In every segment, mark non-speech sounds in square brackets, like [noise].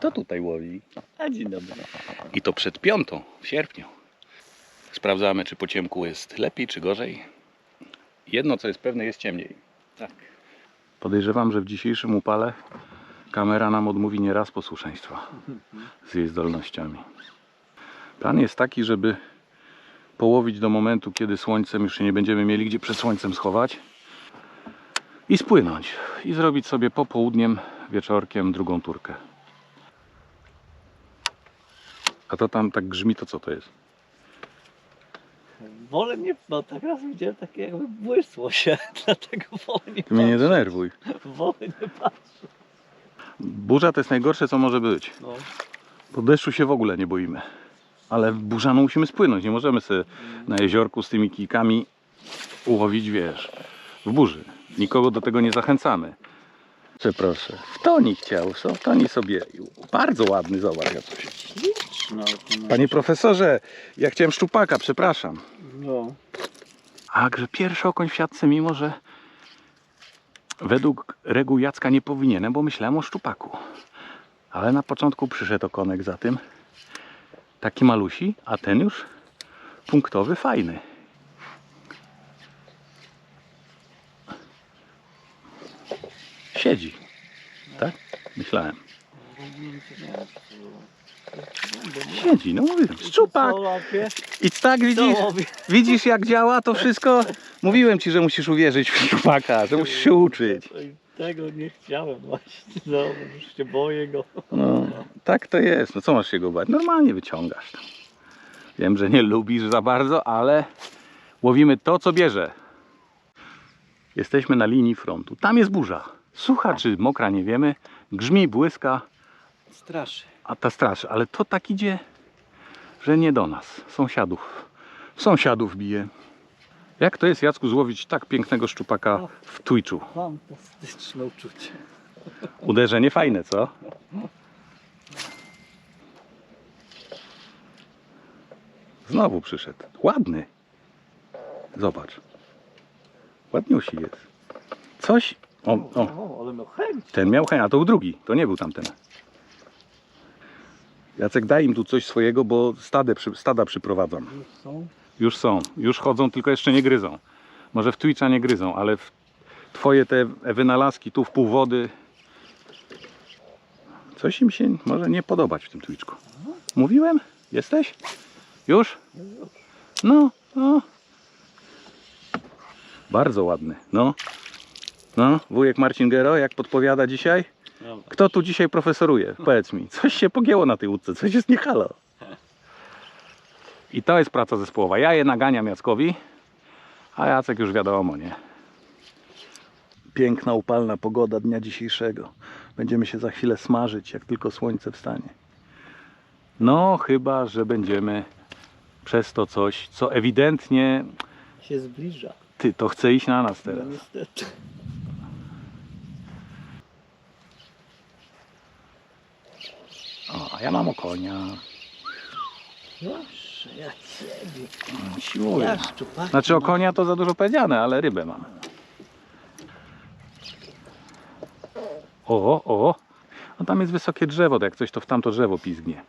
Kto tutaj łowi? A dzień dobry. I to przed piątą w sierpniu. Sprawdzamy, czy po ciemku jest lepiej, czy gorzej. Jedno, co jest pewne, jest ciemniej. Tak. Podejrzewam, że w dzisiejszym upale kamera nam odmówi nieraz posłuszeństwa z jej zdolnościami. Plan jest taki, żeby połowić do momentu, kiedy słońcem już się nie będziemy mieli gdzie przed słońcem schować i spłynąć i zrobić sobie popołudniem, wieczorkiem drugą turkę. A to tam tak grzmi, to co to jest? Wolę nie, bo tak raz widziałem takie jakby błysło się, [laughs] dlatego wolę nie Ty mnie nie denerwuj. Wolę nie patrzeć. Burza to jest najgorsze, co może być. No. Po deszczu się w ogóle nie boimy. Ale w burzaną musimy spłynąć. Nie możemy sobie na jeziorku z tymi kijkami ułowić, wiesz, w burzy. Nikogo do tego nie zachęcamy. Przeproszę. W toni chciał. W toni sobie. Bardzo ładny, zobacz jak coś. Śliczno. Panie profesorze, ja chciałem szczupaka, przepraszam. No. A że pierwszy okoń w siatce, mimo że według reguł Jacka nie powinienem, bo myślałem o szczupaku. Ale na początku przyszedł okonek za tym. Taki malusi, a ten już punktowy, fajny. Siedzi. Tak? Myślałem. Siedzi, no mówię. Szczupak. I tak widzisz, widzisz jak działa to wszystko? Mówiłem ci, że musisz uwierzyć w szczupaka, że musisz się uczyć. Tego nie chciałem właśnie. No, już się boję go. No, tak to jest. No co masz się go bać? Normalnie wyciągasz. tam. Wiem, że nie lubisz za bardzo, ale łowimy to, co bierze. Jesteśmy na linii frontu. Tam jest burza. Sucha czy mokra, nie wiemy. Grzmi, błyska, Straszy. A ta straszy. Ale to tak idzie, że nie do nas. Sąsiadów. Sąsiadów bije. Jak to jest, Jacku, złowić tak pięknego szczupaka w Twitchu? Fantastyczne uczucie. Uderzenie fajne, co? Znowu przyszedł. Ładny. Zobacz. Ładniusi jest. Coś. O, o, ten miał chęć, a to był drugi. To nie był tamten. Jacek, daj im tu coś swojego, bo stadę, stada przyprowadzam. Już są. Już są. Już chodzą, tylko jeszcze nie gryzą. Może w Twitcha nie gryzą, ale twoje te wynalazki tu w pół wody coś im się może nie podobać w tym Twitchku. Mówiłem? Jesteś? Już? No, no. Bardzo ładny. No. No, wujek Marcin Gero, jak podpowiada dzisiaj? Kto tu dzisiaj profesoruje? Powiedz mi. Coś się pogięło na tej łódce, coś jest nie halo. I to jest praca zespołowa. Ja je naganiam Jackowi, a Jacek już wiadomo, nie? Piękna, upalna pogoda dnia dzisiejszego. Będziemy się za chwilę smażyć, jak tylko słońce wstanie. No, chyba, że będziemy przez to coś, co ewidentnie Się zbliża. ty, to chce iść na nas teraz. No niestety. O, a ja mam o konia. Proszę, ja ciebie. Siłuję. Ja szczupaki. Znaczy o konia to za dużo powiedziane, ale rybę mam. O, o, no tam jest wysokie drzewo, to jak coś to w tamto drzewo pizgnie.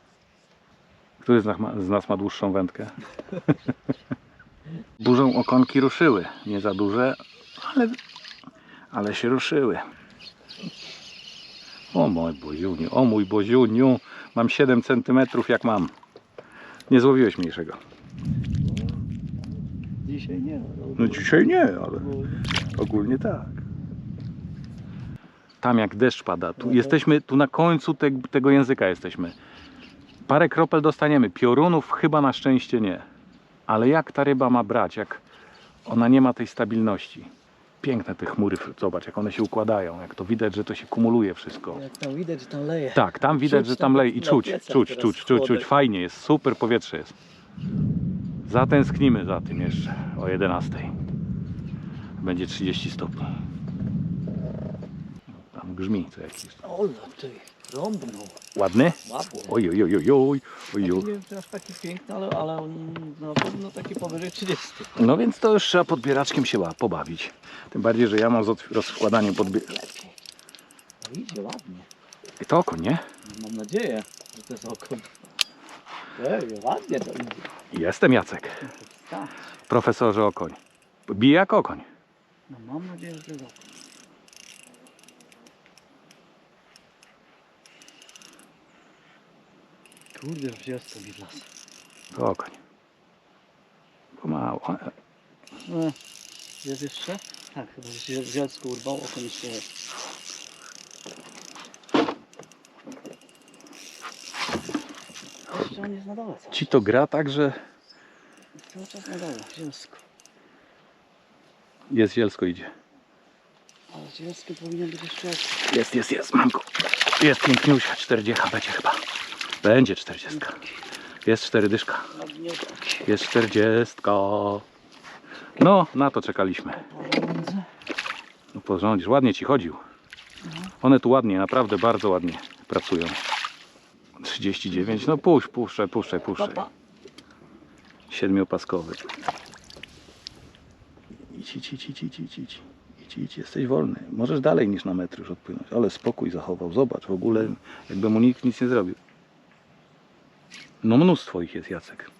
Który z nas ma, z nas ma dłuższą wędkę? [laughs] Burzą okonki ruszyły. Nie za duże, ale, ale się ruszyły. O mój boziuniu, o mój boziuniu. Mam 7 cm jak mam. Nie złowiłeś mniejszego. Dzisiaj nie. No dzisiaj nie, ale ogólnie tak. Tam jak deszcz pada, tu jesteśmy, tu na końcu te, tego języka jesteśmy. Parę kropel dostaniemy, piorunów chyba na szczęście nie. Ale jak ta ryba ma brać, jak ona nie ma tej stabilności. Piękne te chmury, zobacz jak one się układają, jak to widać, że to się kumuluje wszystko. Jak tam widać, że tam leje. Tak, tam widać, Czuć że tam leje i czuć, czuć, czuć, czuć, czuć, fajnie jest, super powietrze jest. Zatęsknimy za tym jeszcze o 11. Będzie 30 stopni. Tam grzmi co jakiś. Ola, ty, rąbnął. Ładny? Oj, oj, oj, oj, oj, oj, Nie wiem, czy aż taki piękny, ale, ale on na pewno taki powyżej 30. No więc to już trzeba podbieraczkiem się pobawić. Tym bardziej, że ja mam z rozkładaniem podbie... Lepiej. No idzie ładnie. I to oko, nie? Mam nadzieję, że to jest oko. Ej, ładnie to idzie. Jestem Jacek, Tak. profesorze okoń. Bije jak okoń. No mam nadzieję, że to jest oko. Kurde, jest to widlas. To okoń. Pomału. E, E, Jest jeszcze? Tak, chyba się dziecko urwało, oko jeszcze jest. Jeszcze on jest na dole Ci to gra tak, że cały czas na dole, zielsko. jest zielsko idzie. Ale zielski powinien być jeszcze. Jest, jest, jest, mam go. Jest piękniusia, 40 będzie chyba. Będzie 40. Jest 4 dyszka. Jest 40. No, na to czekaliśmy. No porządzisz, ładnie ci chodził. One tu ładnie, naprawdę bardzo ładnie pracują. 39, no puść, puszczaj, puszczaj, puszczaj. Siedmiopaskowy. Idź, idź, idź, idź, idź, idź. Idź, idź, jesteś wolny. Możesz dalej niż na metr już odpłynąć, ale spokój zachował. Zobacz, w ogóle jakby mu nikt nic nie zrobił. No mnóstwo ich jest, Jacek.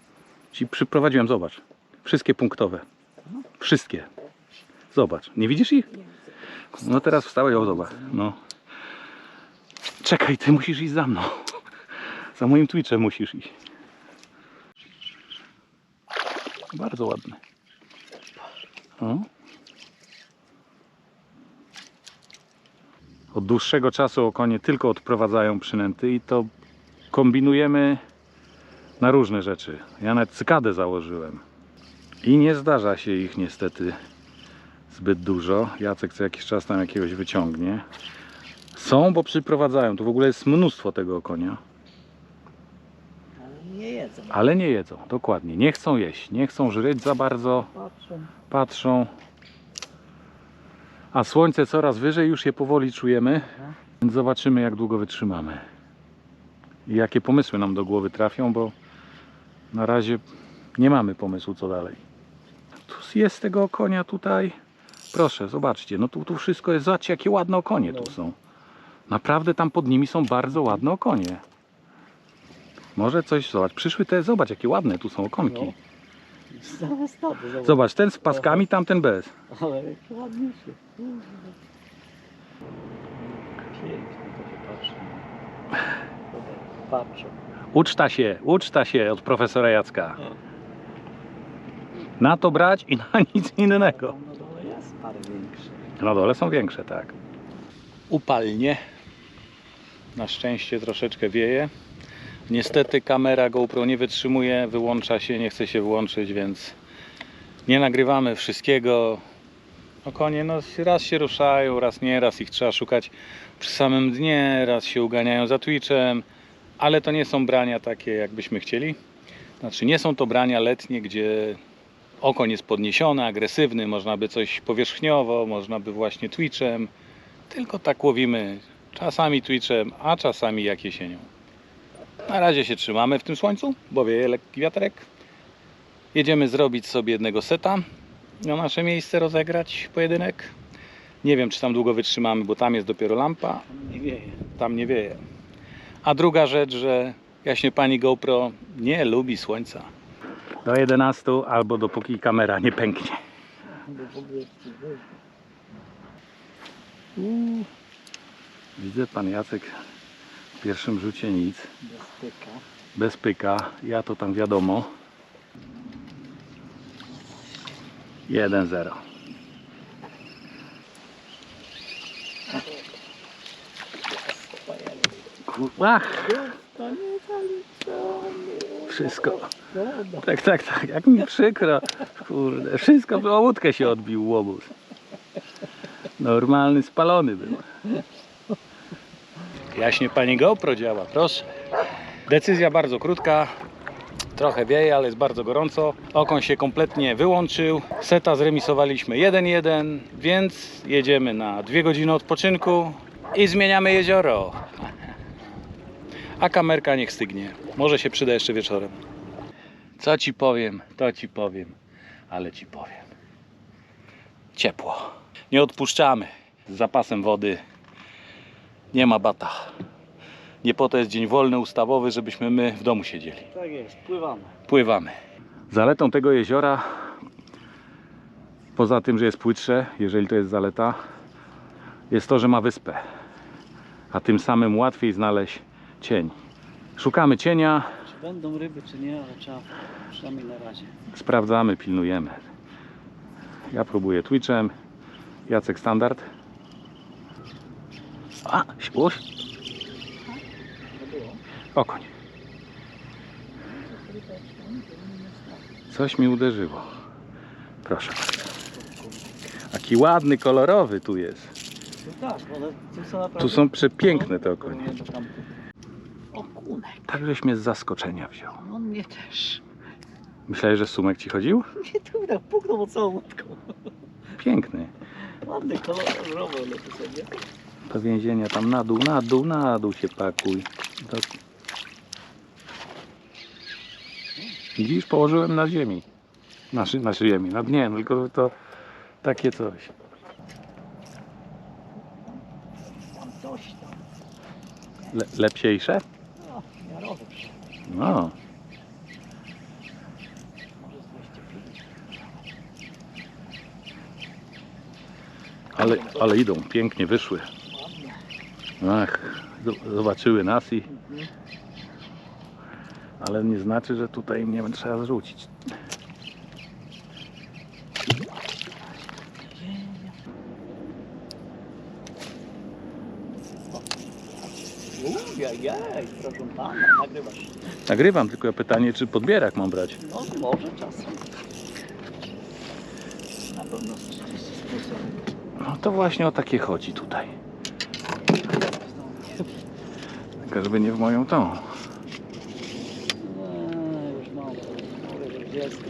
Ci przyprowadziłem, zobacz. Wszystkie punktowe. Wszystkie. Zobacz. Nie widzisz ich? No teraz wstałeś, o zobacz. No. Czekaj, ty musisz iść za mną. Za moim Twitchem musisz iść. Bardzo ładny. O. Od dłuższego czasu okonie tylko odprowadzają przynęty i to kombinujemy na różne rzeczy. Ja nawet cykadę założyłem. I nie zdarza się ich niestety zbyt dużo. Jacek co jakiś czas tam jakiegoś wyciągnie. Są, bo przyprowadzają. Tu w ogóle jest mnóstwo tego konia. Ale nie jedzą. Ale nie jedzą, dokładnie. Nie chcą jeść, nie chcą żryć za bardzo, Patrzą. patrzą. A słońce coraz wyżej, już je powoli czujemy. Więc zobaczymy, jak długo wytrzymamy. I jakie pomysły nam do głowy trafią, bo na razie nie mamy pomysłu, co dalej. Tu jest tego konia tutaj. Proszę, zobaczcie, no tu, tu wszystko jest, zobaczcie, jakie ładne okonie tu są. Naprawdę tam pod nimi są bardzo ładne okonie. Może coś, zobacz, przyszły te, zobacz, jakie ładne tu są okonki. Zobacz. Ten z paskami, tamten bez. Ale ładniejszy. Pięknie to się patrzy. Patrzą. Uczta się, uczta się od profesora Jacka. Na to brać i na [laughs] nic innego. Na dole jest parę większy. Na dole są większe, tak. Upalnie. Na szczęście troszeczkę wieje. Niestety kamera GoPro nie wytrzymuje, wyłącza się, nie chce się włączyć, więc nie nagrywamy wszystkiego. No konie no, raz się ruszają, raz nie, raz ich trzeba szukać przy samym dnie, raz się uganiają za Twitchem, ale to nie są brania takie, jakbyśmy chcieli. Znaczy nie są to brania letnie, gdzie okoń jest podniesiony, agresywny, można by coś powierzchniowo, można by właśnie Twitchem, tylko tak łowimy czasami Twitchem, a czasami jak jesienią. Na razie się trzymamy w tym słońcu, bo wieje lekki wiaterek. Jedziemy zrobić sobie jednego seta na nasze miejsce, rozegrać pojedynek. Nie wiem, czy tam długo wytrzymamy, bo tam jest dopiero lampa, nie wieje. tam nie wieje. A druga rzecz, że jaśnie pani GoPro nie lubi słońca. Do 11 albo dopóki kamera nie pęknie. Uuu. Widzę pan Jacek w pierwszym rzucie nic. bez pyka. Bez pyka. Ja to tam wiadomo. 1-0. Ach, wszystko. Tak, tak, tak. Jak mi przykro. Kurde, wszystko o łódkę się odbił łobuz. Normalny, spalony był. Jaśnie pani GoPro działa, proszę. Decyzja bardzo krótka. Trochę wieje, ale jest bardzo gorąco. Okon się kompletnie wyłączył. Seta zremisowaliśmy 1-1, więc jedziemy na dwie godziny odpoczynku i zmieniamy jezioro. A kamerka niech stygnie. Może się przyda jeszcze wieczorem. Co ci powiem, to ci powiem, ale ci powiem. Ciepło. Nie odpuszczamy. Z zapasem wody nie ma bata. Nie po to jest dzień wolny, ustawowy, żebyśmy my w domu siedzieli. Tak jest, pływamy. Pływamy. Zaletą tego jeziora, poza tym, że jest płytsze, jeżeli to jest zaleta, jest to, że ma wyspę. A tym samym łatwiej znaleźć cień. Szukamy cienia, Czy będą ryby, czy nie, ale trzeba przynajmniej na razie. sprawdzamy, pilnujemy. Ja próbuję Twitchem. Jacek standard. A, było. okoń. Coś mi uderzyło. Proszę. Jaki ładny, kolorowy tu jest. No tak, ale tu są naprawdę... Tu są przepiękne te okonie. Okunek. Tak żeś mnie z zaskoczenia wziął. On mnie też. Myślałeś, że sumek ci chodził? Nie tu tak puknął całą łódką. Piękny. Ładny, kolorowy, to sobie. Do więzienia tam na dół, na dół, na dół się pakuj. Do... Widzisz, położyłem na ziemi. Na, szy- na ziemi, na dnie, no tylko to takie coś. Tam coś tam. Le, lepsiejsze? No, miarowy przy. Może z 25. Ale, ale idą, pięknie wyszły. Ach, zobaczyły nas i... Ale nie znaczy, że tutaj nie trzeba zrzucić. Ujajaj, proszę pana, nagrywasz. Nagrywam, tylko pytanie, czy podbierak mam brać. No może czasem. Na pewno z 30 sposobów. No to właśnie o takie chodzi tutaj. Tylko żeby nie w moją tą. Eee, już mam, że dziecko.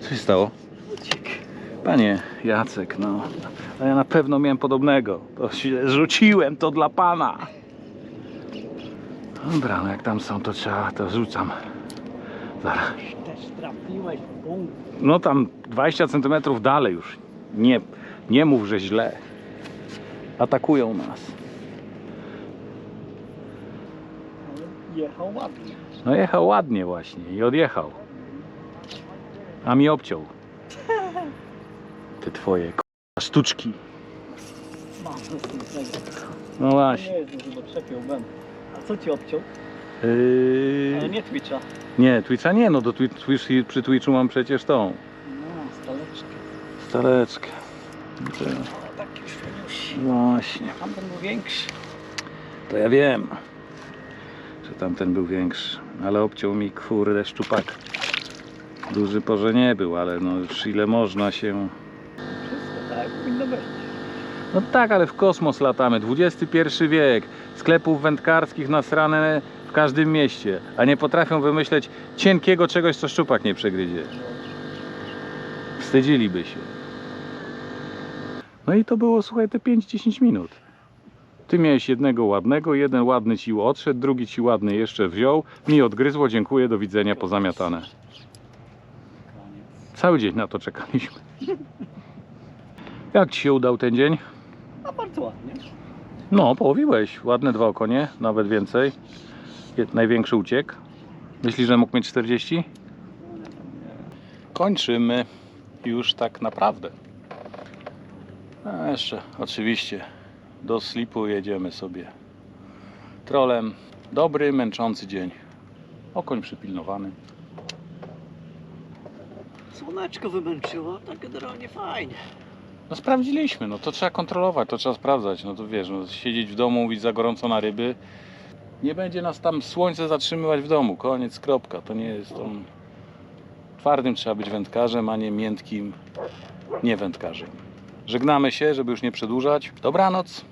Co się stało? Panie Jacek, no. A ja na pewno miałem podobnego. To rzuciłem, to dla pana. Dobra, no jak tam są, to trzeba, to rzucam. Zaraz. Też trafiłeś w punkt. No tam 20 cm dalej już. Nie, nie mów, że źle. Atakują nas. Ale jechał ładnie. No jechał ładnie właśnie i odjechał. A mi obciął. Te twoje k***a sztuczki. No właśnie. Nie jest, no chyba przepiął ben. A co ci obciął? Yy, Ale nie Twitcha. nie, Twitcha nie, no do Twi- Twitch, przy Twitchu mam przecież tą No, staleczkę. Ale taki świeniusi. Właśnie, Tamten był większy. to ja wiem, że tamten był większy, ale obciął mi kurde szczupak. Duży porze nie był, ale no już ile można się... Powinno być. No tak, ale w kosmos latamy, XXI wiek, sklepów wędkarskich nasrane w każdym mieście, a nie potrafią wymyśleć cienkiego czegoś, co szczupak nie przegryzie. Wstydziliby się. No i to było, słuchaj, te 5-10 minut. Ty miałeś jednego ładnego, jeden ładny ci odszedł, drugi ci ładny jeszcze wziął, mi odgryzło, dziękuję, do widzenia, pozamiatane. Cały dzień na to czekaliśmy. Jak ci się udał ten dzień? A bardzo ładnie. No, połowiłeś. Ładne dwa okonie, nawet więcej. Największy uciek. Myślisz, że mógł mieć 40? Kończymy już tak naprawdę. A jeszcze, oczywiście, do slipu jedziemy sobie trolem. Dobry, męczący dzień. Okoń przypilnowany. Słoneczko wymęczyło, tak generalnie fajnie. No sprawdziliśmy, no to trzeba kontrolować, to trzeba sprawdzać. No to wiesz, no, siedzieć w domu, mówić za gorąco na ryby. Nie będzie nas tam słońce zatrzymywać w domu. Koniec, kropka. To nie jest on. Twardym trzeba być wędkarzem, a nie miętkim nie wędkarzem. Żegnamy się, żeby już nie przedłużać. Dobranoc.